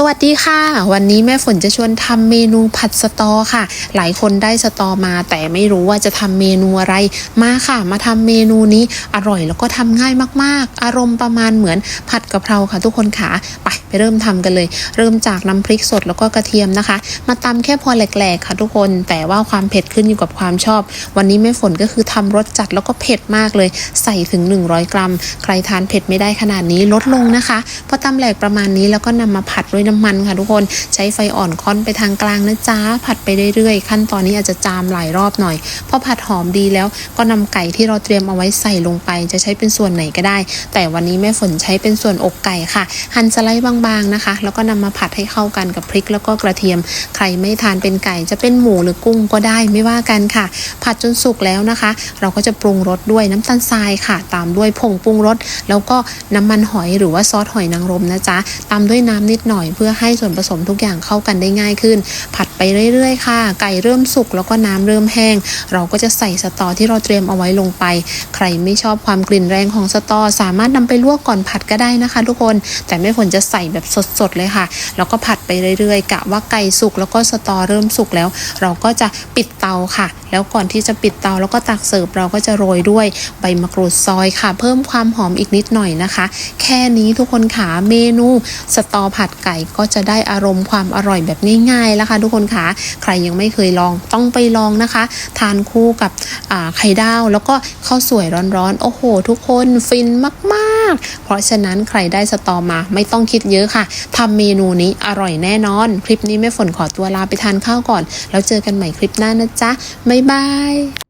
สวัสดีค่ะ วันนี้แม่ฝนจะชวนทำเมนูผัดสตอค่ะ หลายคนได้สตอมา แต่ไม่รู้ว่าจะทำเมนูอะไร มาค่ะ มาทำเมนูนี้อร่อยแล้วก็ทำง่ายมากๆ อารมณ์ประมาณเหมือนผัดกะเพราค่ะ ทุกคนขาไปไปเริ่มทำกันเลย เริ่มจากน้ำพริกสดแล้วก็กระเทียมนะคะ มาตำแค่พอแหลกๆค่ะ ทุกคนแต่ว่าความเผ็ดขึ้นอยู่กับความชอบ วันนี้แม่ฝนก็คือทำรสจัดแล้วก็เผ็ดมากเลย ใส่ถึง 100 กรัม ใครทานเผ็ดไม่ได้ขนาดนี้ลดลงนะคะพอตำแหลกประมาณนี้แล้วก็นำมาผัดด้วยน้ำมันค่ะทุกคนใช้ไฟอ่อนค่อนไปทางกลางนะจ๊ะผัดไปเรื่อยๆ ขั้นตอนนี้อาจจะจามหลายรอบหน่อยพอผัดหอมดีแล้วก็นำไก่ที่เราเตรียมเอาไว้ใส่ลงไป จะใช้เป็นส่วนไหนก็ได้ แต่วันนี้แม่ฝนใช้เป็นส่วนอกไก่ค่ะ หั่นสไลด์บางๆนะคะ แล้วก็นำมาผัดให้เข้ากันกับพริกแล้วก็กระเทียม ใครไม่ทานเป็นไก่จะเป็นหมูหรือกุ้งก็ได้ไม่ว่ากันค่ะ ผัดจนสุกแล้วนะคะ เราก็จะปรุงรสด้วยน้ำตาลทรายค่ะ ตามด้วยผงปรุงรสแล้วก็น้ำมันหอยหรือว่าซอสหอยนางรมนะจ๊ะตามด้วยน้ำนิดหน่อยเพื่อให้ส่วนผสมทุกอย่างเข้ากันได้ง่ายขึ้น ผัดไปเรื่อยๆ ค่ะ ไก่เริ่มสุกแล้วก็น้ำเริ่มแห้ง เราก็จะใส่สตอที่เราเตรียมเอาไว้ลงไป ใครไม่ชอบความกลิ่นแรงของสตอ สามารถนำไปลวกก่อนผัดก็ได้นะคะ ทุกคน แต่แม่ฝนจะใส่แบบสดๆเลยค่ะ แล้วก็ผัดไปเรื่อยๆ กะว่าไก่สุกแล้วก็สตอเริ่มสุกแล้ว เราก็จะปิดเตาค่ะ แล้วก่อนที่จะปิดเตาแล้วก็ตักเสิร์ฟเราก็จะโรยด้วยใบมะกรูดซอยค่ะ เพิ่มความหอมอีกนิดหน่อยนะคะ แค่นี้ทุกคนขาเมนูสตอผัดไก่ก็จะได้อารมณ์ความอร่อยแบบง่ายๆแล้วค่ะทุกคนขาใครยังไม่เคยลองต้องไปลองนะคะ ทานคู่กับไข่ดาว แล้วก็ข้าวสวยร้อนๆ โอ้โห ทุกคนฟินมากๆ เพราะฉะนั้นใครได้สตอมาไม่ต้องคิดเยอะค่ะทำเมนูนี้อร่อยแน่นอน คลิปนี้แม่ฝนขอตัวลาไปทานข้าวก่อน แล้วเจอกันใหม่คลิปหน้านะจ๊ะบ๊ายบาย